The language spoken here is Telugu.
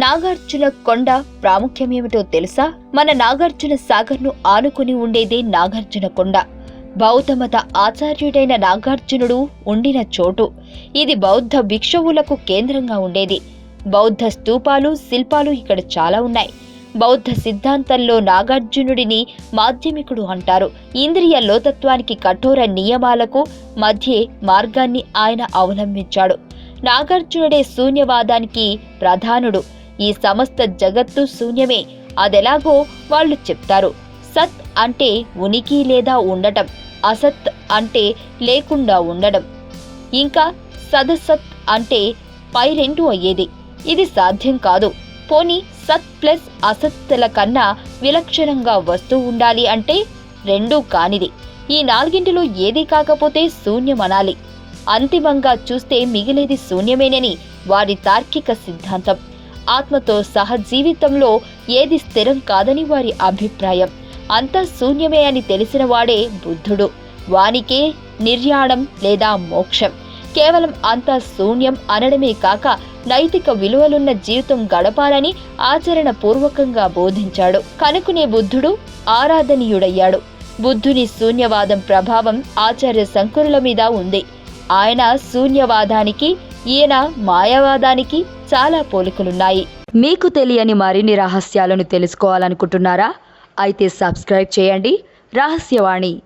నాగార్జున కొండ ప్రాముఖ్యమేమిటో తెలుసా? మన నాగార్జున సాగర్ను ఆనుకుని ఉండేదే నాగార్జున కొండ. బౌద్ధమత ఆచార్యుడైన నాగార్జునుడు ఉండిన చోటు. ఇది బౌద్ధ భిక్షువులకు కేంద్రంగా ఉండేది. బౌద్ధ స్తూపాలు శిల్పాలు ఇక్కడ చాలా ఉన్నాయి. బౌద్ధ సిద్ధాంతంలో నాగార్జునుడిని మాధ్యమికుడు అంటారు. ఇంద్రియ లోతత్వానికి కఠోర నియమాలకు మధ్య మార్గాన్ని ఆయన అవలంబించాడు. నాగార్జునుడే శూన్యవాదానికి ప్రధానుడు. ఈ సమస్త జగత్తు శూన్యమే. అదెలాగో వాళ్ళు చెప్తారు. సత్ అంటే ఉనికి లేదా ఉండటం. అసత్ అంటే లేకుండా ఉండడం. ఇంకా సదసత్ అంటే పై రెండు అయ్యేది. ఇది సాధ్యం కాదు. పోనీ సత్ ప్లస్ అసత్తుల కన్నా విలక్షణంగా వస్తూ ఉండాలి అంటే రెండూ కానిది. ఈ నాలుగింటిలో ఏది కాకపోతే శూన్యమనాలి. అంతిమంగా చూస్తే మిగిలేది శూన్యమేనని వారి తార్కిక సిద్ధాంతం. ఆత్మతో సహజీవితంలో ఏది స్థిరం కాదని వారి అభిప్రాయం. అంతా శూన్యమే అని తెలిసిన వాడే బుద్ధుడు. వానికే నిర్యాణం లేదా మోక్షం. కేవలం అంతా శూన్యం అనడమే కాక నైతిక విలువలున్న జీవితం గడపాలని ఆచరణ పూర్వకంగా బోధించాడు. కనుకునే బుద్ధుడు ఆరాధనీయుడయ్యాడు. బుద్ధుని శూన్యవాదం ప్రభావం ఆచార్య శంకరుల మీద ఉంది. ఆయన శూన్యవాదానికి ఈయన మాయావాదానికి చాలా పోలికలున్నాయి. మీకు తెలియని మరిన్ని రహస్యాలను తెలుసుకోవాలనుకుంటున్నారా? అయితే సబ్స్క్రైబ్ చేయండి. రహస్యవాణి.